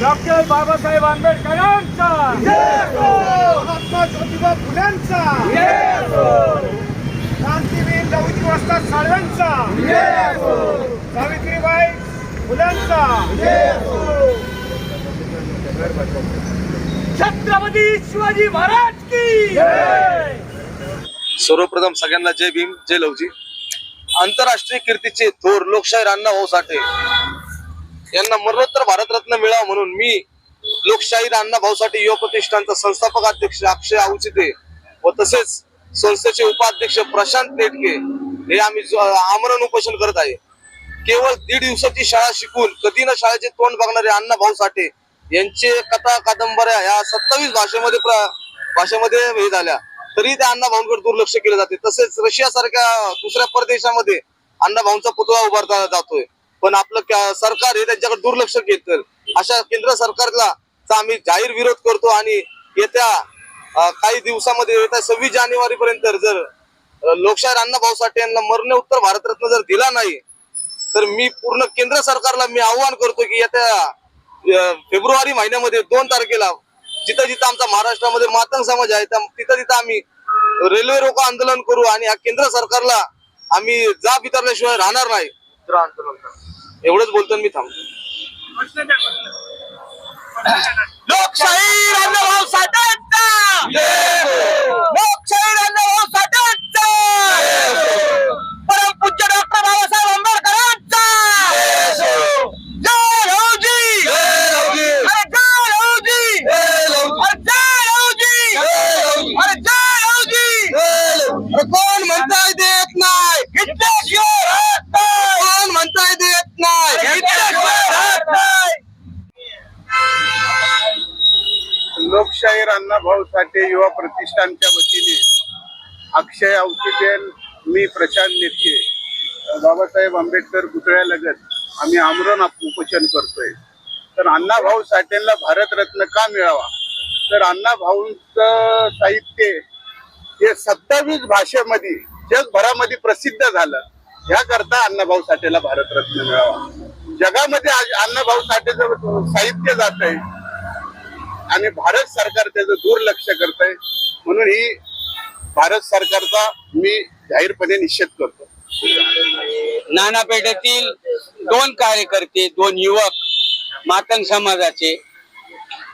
Doctor Babasaheb आंबेडकरांचा! महात्मा ज्योतिबा फुल्यांचा! क्रांतीवीर लवजी वाजता साळव्यांचा. सावित्रीबाई फुलांचा छत्रपती शिवाजी महाराज की सर्वप्रथम सगळ्यांना जय भीम जय लवजी. आंतरराष्ट्रीय कीर्तीचे थोर लोकशाही अण्णा भाऊ साठे. यांना मरणोत्तर भारतरत्न मिळावा म्हणून मी लोकशाही अण्णा भाऊ साठे युवा प्रतिष्ठानचा संस्थापक अध्यक्ष अक्षय औचिते व तसेच संस्थेचे उपाध्यक्ष प्रशांत नेटके हे आम्ही आमरण उपोषण करत आहे. केवळ दीड दिवसाची शाळा शिकून कधी ना शाळेचे तोंड बघणारे अण्णा भाऊ साठे यांचे कथा कादंबऱ्या या सत्तावीस भाषेमध्ये भाषेमध्ये हे झाल्या. तरी त्या अण्णा भाऊंकडे दुर्लक्ष केले जाते. तसेच रशिया सारख्या दुसऱ्या परदेशामध्ये अण्णा भाऊंचा पुतळा उभारला जातोय. पण आपलं सरकार हे त्यांच्याकडे दुर्लक्ष केलं अशा केंद्र सरकारला आम्ही जाहीर विरोध करतो आणि येत्या काही दिवसामध्ये येत्या सव्वीस जानेवारी पर्यंत जर लोकशाहीर अण्णा भाऊ साठे यांना मरणोत्तर भारतरत्न जर दिला नाही तर मी पूर्ण केंद्र सरकारला मी आव्हान करतो की येत्या फेब्रुवारी महिन्यामध्ये दोन तारखेला जिथं जिथं आमचा महाराष्ट्रामध्ये मातंग समाज आहे त्या- तिथं तिथं आम्ही रेल्वे रोको आंदोलन करू आणि या केंद्र सरकारला आम्ही जाब विचारल्याशिवाय राहणार नाही. तर आंदोलन करू. एवढंच बोलतो मी थांबतो. लोकशाही अण्णाभाऊ साठेंचा लोकशाही अण्णाभाऊ साठेंचा परमपूज्य डॉक्टर बाबासाहेब आंबेडकरांचा! जय लवजी अरे जय लवजी अरे जय लवजी अरे जय लवजी अरे कोण म्हणताय देत लोकशाहीर अण्णाभाऊ साठे युवा प्रतिष्ठानच्या वतीने अक्षय औचितेन मी प्रशांत नेतके बाबासाहेब आंबेडकर पुतळ्यालगत आम्ही आमरण उपोषण करतोय. तर अण्णाभाऊ साठेंना भारतरत्न का मिळावा? तर अण्णाभाऊंचं साहित्य हे सत्तावीस भाषेमध्ये जगभरामध्ये प्रसिद्ध झालं. याकरता अण्णाभाऊ साठेला भारतरत्न मिळावा. जगामध्ये आज अण्णाभाऊ साठेचं साहित्य जात आहे. आणि भारत सरकार त्याचं दुर्लक्ष करत आहे म्हणून ही भारत सरकारचा मी जाहीरपणे निषेध करतो. नाना पेठेतील दोन कार्यकर्ते दोन युवक मातंग समाजाचे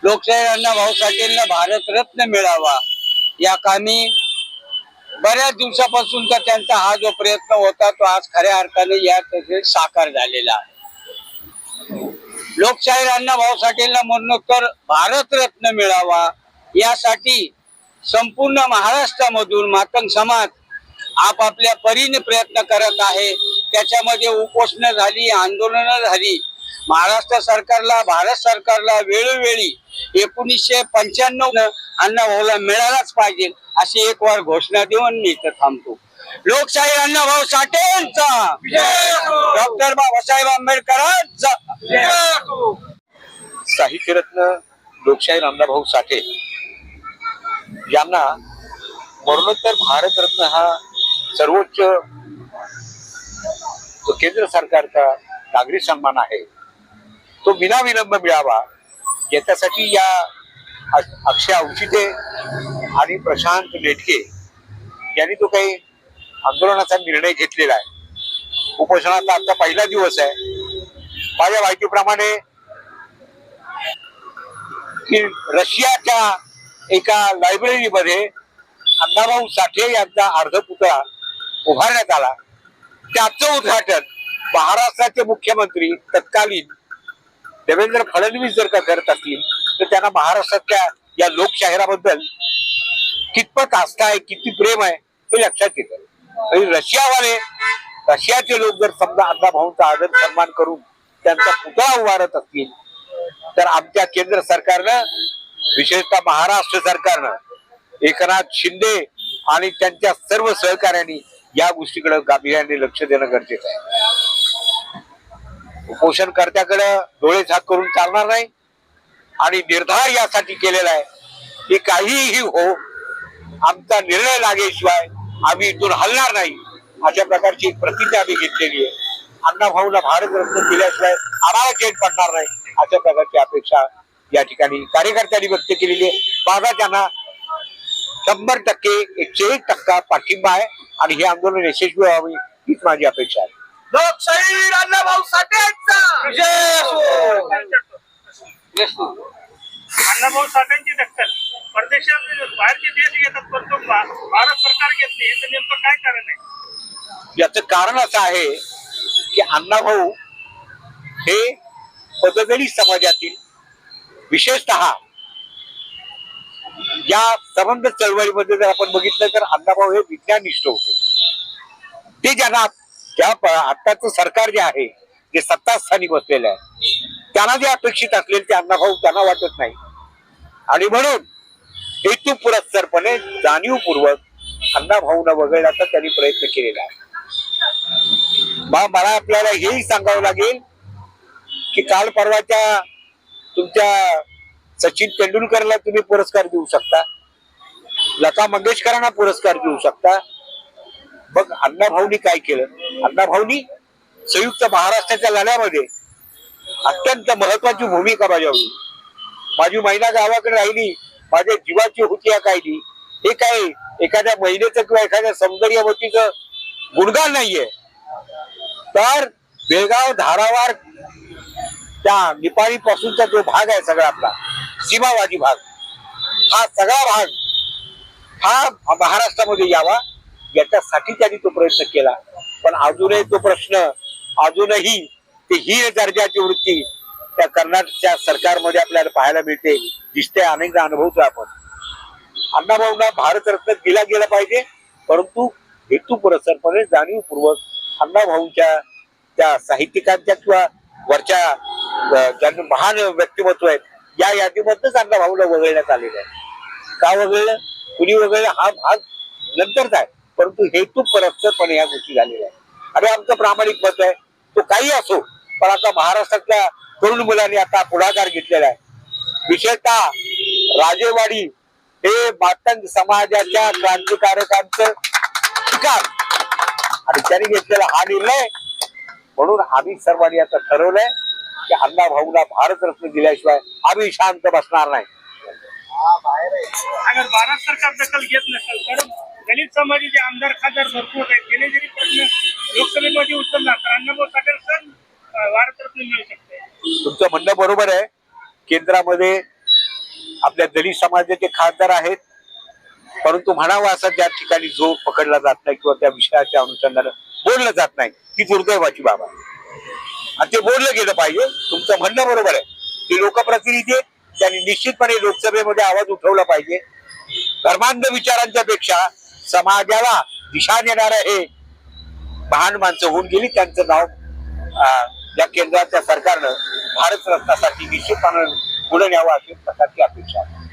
लोकशाही भाऊ साठेंना भारतरत्न मिळावा या कामी बऱ्याच दिवसापासूनचा त्यांचा हा जो प्रयत्न होता तो आज खऱ्या अर्थाने या तसे साकार झालेला आहे. लोकशाही अण्णा म्हणणं साठेंना मरणोत्तर भारतरत्न मिळावा. यासाठी संपूर्ण महाराष्ट्रामधून मातंग समाज आपापल्या परीने प्रयत्न करत आहे. त्याच्यामध्ये उपोषणं झाली आंदोलनं झाली. महाराष्ट्र सरकारला भारत सरकारला वेळोवेळी एकोणीसशे पंच्याण्णव अण्णाभाऊला मिळालाच पाहिजे अशी एक वार घोषणा देऊन मी इथं थांबतो. लोकशाही अण्णाभाऊ साठेंचा. डॉक्टर बाबासाहेब आंबेडकरांचा. साहित्यरत्न लोकशाही रामदाभाऊ साठे यांना मरणोत्तर भारतरत्न हा सर्वोच्च जो केंद्र सरकारचा नागरी सन्मान आहे तो विनाविलंब मिळावा याच्यासाठी या अक्षय औषिते आणि प्रशांत नेटके यांनी तो काही आंदोलनाचा निर्णय घेतलेला आहे. उपोषणाचा आता पहिला दिवस आहे. माझ्या माहितीप्रमाणे की रशियाच्या एका लायब्ररीमध्ये अण्णाभाऊ साठे यांचा अर्धपुतळा उभारण्यात आला. त्याचं उद्घाटन महाराष्ट्राचे मुख्यमंत्री तत्कालीन देवेंद्र फडणवीस जर का करत असतील तर त्यांना महाराष्ट्रातल्या या लोकशाहिराबद्दल कितपत आस्था आहे किती प्रेम आहे हे लक्षात येतं. आणि रशियावाले रशियाचे लोक जर समजा अण्णाभाऊंचा आदर सन्मान करून त्यांचा पुतळा उभारत असतील तर आमच्या केंद्र सरकारनं विशेषतः महाराष्ट्र सरकारनं एकनाथ शिंदे आणि त्यांच्या सर्व सहकार्यांनी या गोष्टीकडे गांभीर्याने लक्ष देणं गरजेचं आहे. उपोषणकर्त्याकडे डोळे झाक करून चालणार नाही आणि निर्धार यासाठी केलेला आहे की काहीही हो आमचा निर्णय लागेशिवाय आम्ही इथून हलणार नाही. अशा प्रकारची प्रतिज्ञा आम्ही घेतलेली आहे. अण्णा भाऊला भारतरत्न दिल्याशिवाय आम्हाला चेन पडणार नाही अशा प्रकारची अपेक्षा या ठिकाणी कार्यकर्त्यांनी व्यक्त केलेली आहे. माझा त्यांना शंभर टक्के एकशे एक टक्का पाठिंबा आहे आणि हे आंदोलन यशस्वी व्हावे हीच माझी अपेक्षा आहे. लोकशाही अण्णाभाऊ साठेचा विजय असो अण्णाभाऊ साठ्यांची दखल बाहेरचे देश घेतात भारत सरकार घेत नाही. याचं नेमकं काय कारण आहे? याचं कारण असं आहे की अण्णाभाऊ हे पददलित समाजातील विशेषतः या संबंध चळवळीमध्ये जर आपण बघितलं तर अण्णाभाऊ हे विज्ञानिष्ठ होते. ते ज्यांना त्या आत्ताचं सरकार जे आहे जे सत्तास्थानी बसलेलं आहे त्यांना जे अपेक्षित असलेले ते अण्णाभाऊ त्यांना वाटत नाही. आणि म्हणून हेतू पुरस्सरपणे जाणीवपूर्वक अण्णाभाऊला वगळण्याचा त्यांनी प्रयत्न केलेला आहे. मला आपल्याला हेही सांगावं लागेल की काल परवाच्या तुमच्या सचिन तेंडुलकरला तुम्ही पुरस्कार देऊ शकता. लता मंगेशकरांना पुरस्कार देऊ शकता. मग अण्णाभाऊनी काय केलं? अण्णाभाऊनी संयुक्त महाराष्ट्राच्या लढ्यामध्ये अत्यंत महत्वाची भूमिका बजावली. माझी महिला गावाकडे राहिली. माझ्या जीवाची हुतिया कायली हे काय एखाद्या महिलेचं किंवा एखाद्या सौंदर्यवतीचं गुणगान नाहीये. तर बेळगाव धारावार त्या निपाणी पासूनचा जो भाग आहे सगळा आपला सीमावादी भाग हा सगळा भाग हा महाराष्ट्रामध्ये यावा याच्यासाठी त्यांनी तो प्रयत्न केला. पण अजूनही तो प्रश्न अजूनही ते हीन दर्जाची वृत्ती त्या कर्नाटकच्या सरकारमध्ये आपल्याला पाहायला मिळते. दिसते अनेकदा अनुभवतो आपण. अण्णाभाऊंना भारतरत्न दिला गेला पाहिजे परंतु हेतुपुरस्सरपणे जाणीवपूर्वक अण्णाभाऊंच्या त्या साहित्यिकांच्या किंवा वरच्या अं, ज्यांना महान व्यक्तिमत्व आहेत या यादीमधनच अण्णाभाऊला वगळण्यात आलेलं आहे. का वगळलं? कुणी वगळलं? हा भाग नंतरचा आहे. परंतु हेतू परस्परपणे या गोष्टी झालेल्या आहेत. अरे आमचं प्रामाणिक मत आहे तो काही असो पण आता महाराष्ट्रातल्या तरुण मुलांनी आता पुढाकार घेतलेला आहे. विशेषतः राजेवाडी हे मातंग समाजाच्या क्रांतिकारकांचं ठिकाण. आणि त्यांनी घेतलेला हा निर्णय. म्हणून आम्ही सर्वांनी आता ठरवलंय की अण्णा भाऊला भारतरत्न दिल्याशिवाय आम्ही शांत बसणार नाही. अगर भारत सरकार दखल घेत नसेल तर दलित समाजाचे आमदार खासदार भरपूर आहेत. गेले जरी प्रश्न लोकसभेमध्ये उचलला तर अण्णाभाऊ साठे सर भारतरत्न मिळू शकतो. तुमचं म्हणणं बरोबर आहे. केंद्रामध्ये आपल्या दलित समाजाचे खासदार आहेत परंतु म्हणावा असा ज्या ठिकाणी जो पकडला जात नाही किंवा त्या विषयाच्या अनुषंगानं बोललं जात नाही ती दुर्दैवाची बाब. आहे आणि ते बोललं गेलं पाहिजे. तुमचं म्हणणं बरोबर आहे. ते लोकप्रतिनिधी आहेत त्यांनी निश्चितपणे लोकसभेमध्ये आवाज उठवला पाहिजे. धर्मांध विचारांच्या पेक्षा समाजाला दिशा देणारं हे महान माणसं होऊन गेली. त्यांचं नाव या केंद्राच्या सरकारनं भारत रत्नासाठी निश्चितपणे पुढे न्यावं अशी प्रकारची अपेक्षा आहे.